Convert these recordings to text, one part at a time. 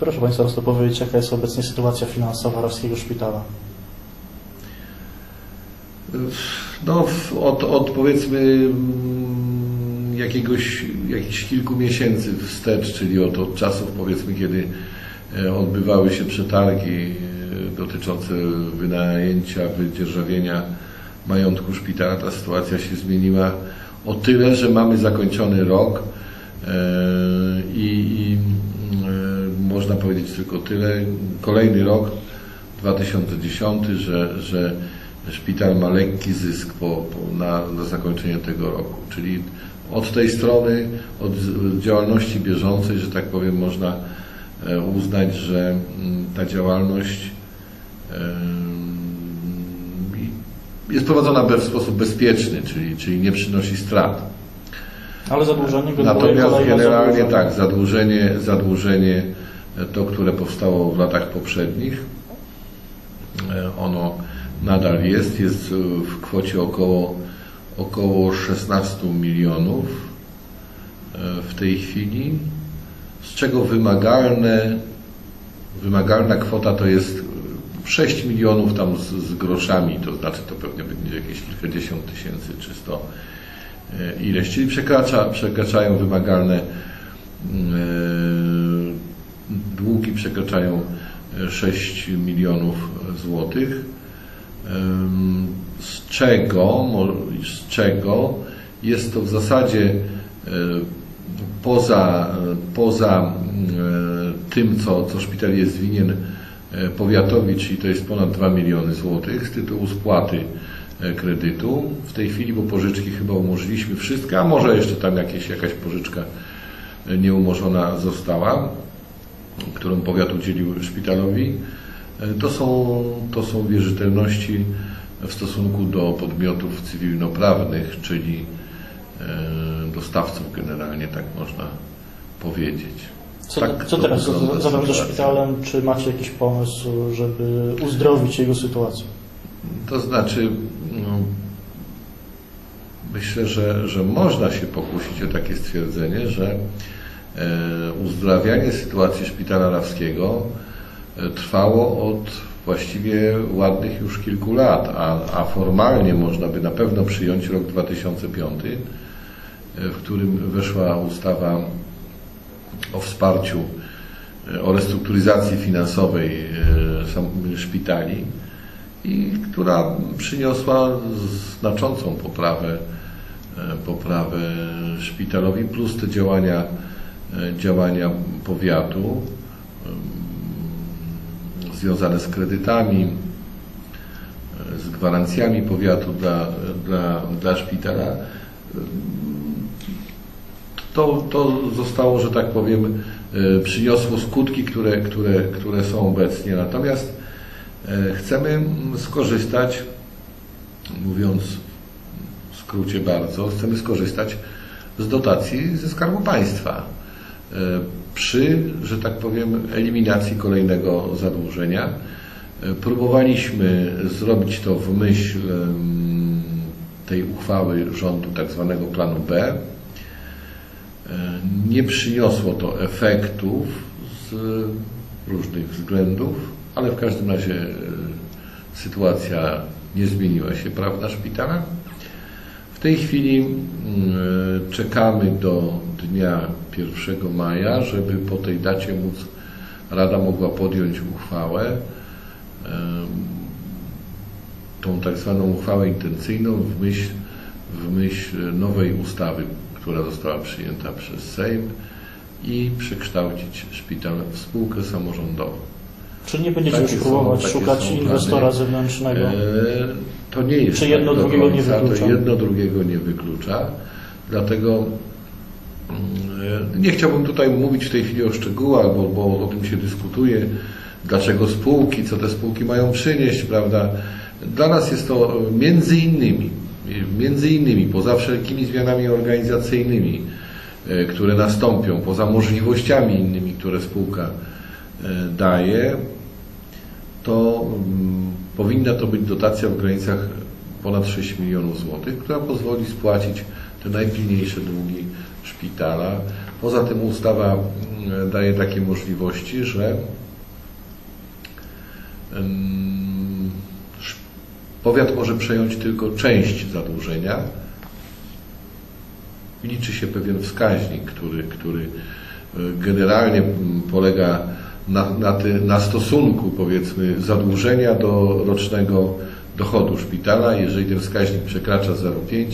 Proszę Państwa, prostu powiedzieć, jaka jest obecnie sytuacja finansowa Rawskiego Szpitala. No, od, od powiedzmy mm, jakiegoś, jakichś kilku miesięcy wstecz, czyli od, od czasów powiedzmy, kiedy e, odbywały się przetargi e, dotyczące wynajęcia, wydzierżawienia majątku szpitala, ta sytuacja się zmieniła o tyle, że mamy zakończony rok e, i, można powiedzieć tylko tyle. Kolejny rok 2010, że, że szpital ma lekki zysk po, po, na, na zakończenie tego roku. Czyli od tej strony, od działalności bieżącej, że tak powiem, można e, uznać, że mm, ta działalność jest prowadzona w sposób bezpieczny, czyli, czyli nie przynosi strat. Ale zadłużenie Natomiast generalnie zadłużenie. tak, zadłużenie, zadłużenie to, które powstało w latach poprzednich, e, ono nadal jest, jest w kwocie około, około 16 milionów e, w tej chwili, z czego wymagalne, wymagalna kwota to jest 6 milionów tam z, z groszami, to znaczy to pewnie będzie jakieś kilkadziesiąt tysięcy czy sto e, ileś, czyli przekracza, przekraczają wymagalne e, długi przekraczają e, 6 milionów złotych. Z czego, z czego jest to w zasadzie e, poza, poza mm, tym, co, co szpital jest winien e, powiatowi, czyli to jest ponad 2 miliony złotych z tytułu spłaty e, kredytu. W tej chwili, bo pożyczki chyba umorzyliśmy wszystkie, a może jeszcze tam jakieś, jakaś pożyczka e, nieumorzona została, którą powiat udzielił szpitalowi. E, To są, to są wierzytelności w stosunku do podmiotów cywilnoprawnych, czyli e, dostawców generalnie, tak można powiedzieć. Co, Tak co teraz wygląda z- za ze sytuacja. szpitalem? Czy macie jakiś pomysł, żeby uzdrowić jego sytuację? To znaczy, no, myślę, że, że można się pokusić o takie stwierdzenie, że uzdrawianie sytuacji szpitala rawskiego e, trwało od właściwie ładnych już kilku lat, a, a formalnie można by na pewno przyjąć rok 2005, e, w którym weszła ustawa o wsparciu, e, o restrukturyzacji finansowej e, szpitali i która przyniosła znaczącą poprawę, e, poprawę szpitalowi, plus te działania, e, działania powiatu em, związane z kredytami, e, z gwarancjami powiatu dla, dla, dla szpitala. To, to zostało, że tak powiem, e, przyniosło skutki, które, które, które są obecnie. Natomiast e, chcemy skorzystać, mówiąc w skrócie bardzo, chcemy skorzystać z dotacji ze Skarbu Państwa e, przy, że tak powiem, eliminacji kolejnego zadłużenia. E, Próbowaliśmy zrobić to w myśl tej uchwały rządu, tak zwanego planu B. E, Nie przyniosło to efektów z różnych względów, ale w każdym razie e, sytuacja nie zmieniła się, prawda, szpitala. W tej chwili mm, e, czekamy do dnia 1 maja, żeby po tej dacie móc Rada mogła podjąć uchwałę, tą tak zwaną uchwałę intencyjną w myśl, w myśl nowej ustawy, która została przyjęta przez Sejm i przekształcić szpital w spółkę samorządową. Czy nie będziecie Takie są- próbować szukać plany. inwestora zewnętrznego? E, To nie jest Czy jedno tak drugiego nie końca, wyklucza? To jedno drugiego nie wyklucza. Dlatego nie chciałbym tutaj mówić w tej chwili o szczegółach, bo, bo o tym się dyskutuje. Dlaczego spółki, co te spółki mają przynieść, prawda? Dla nas jest to e, między innymi, e, między innymi, poza wszelkimi zmianami organizacyjnymi, e, które nastąpią, poza możliwościami innymi, które spółka e, daje, to mm, powinna to być dotacja w granicach ponad 6 milionów złotych, która pozwoli spłacić te najpilniejsze długi szpitala. Poza tym ustawa mm, daje takie możliwości, że sz- powiat może przejąć tylko część zadłużenia. Liczy się pewien wskaźnik, który, który y, generalnie mm, polega na, na, ty, na stosunku powiedzmy zadłużenia do rocznego dochodu szpitala. Jeżeli ten wskaźnik przekracza 0,5,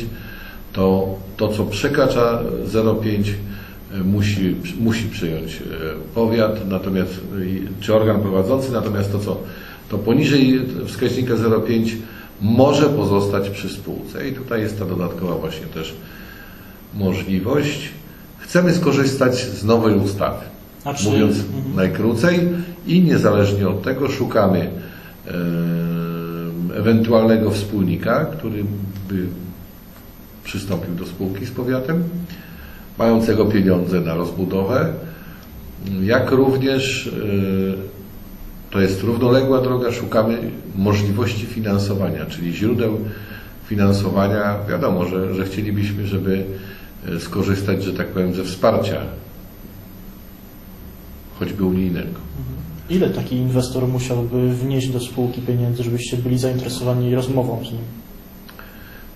to to, co przekracza 0,5 e, musi, musi przyjąć e, powiat, natomiast czy organ prowadzący, natomiast to, co to poniżej wskaźnika 0,5 może pozostać przy spółce. I tutaj jest ta dodatkowa właśnie też możliwość. Chcemy skorzystać z nowej ustawy. A czy- Mówiąc mhm. najkrócej i niezależnie od tego szukamy e, ewentualnego wspólnika, który by przystąpił do spółki z powiatem, mającego pieniądze na rozbudowę, jak również e, to jest równoległa droga, szukamy możliwości finansowania, czyli źródeł finansowania. Wiadomo, że, że chcielibyśmy, żeby e, skorzystać, że tak powiem, ze wsparcia choćby unijnego. Ile taki inwestor musiałby wnieść do spółki pieniędzy, żebyście byli zainteresowani rozmową z nim?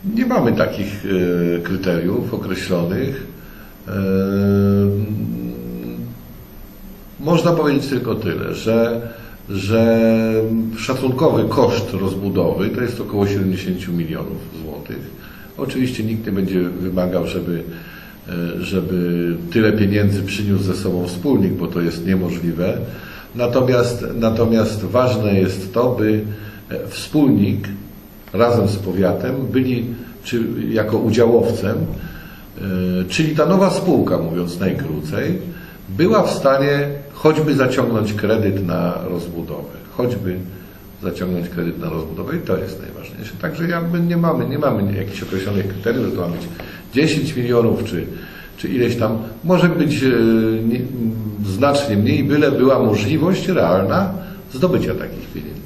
Nie mamy takich e, kryteriów określonych. E, Można powiedzieć tylko tyle, że, że szacunkowy koszt rozbudowy to jest około 70 milionów złotych. Oczywiście nikt nie będzie wymagał, żeby, e, żeby tyle pieniędzy przyniósł ze sobą wspólnik, bo to jest niemożliwe. Natomiast, natomiast ważne jest to, by wspólnik razem z powiatem byli czy jako udziałowcem, e, czyli ta nowa spółka, mówiąc najkrócej, była w stanie choćby zaciągnąć kredyt na rozbudowę, choćby zaciągnąć kredyt na rozbudowę i to jest najważniejsze. Także jakby nie mamy, nie mamy jakichś określonych kryteriów, że to ma być 10 milionów czy, czy ileś tam. Może być e, nie, znacznie mniej, byle była możliwość realna zdobycia takich pieniędzy.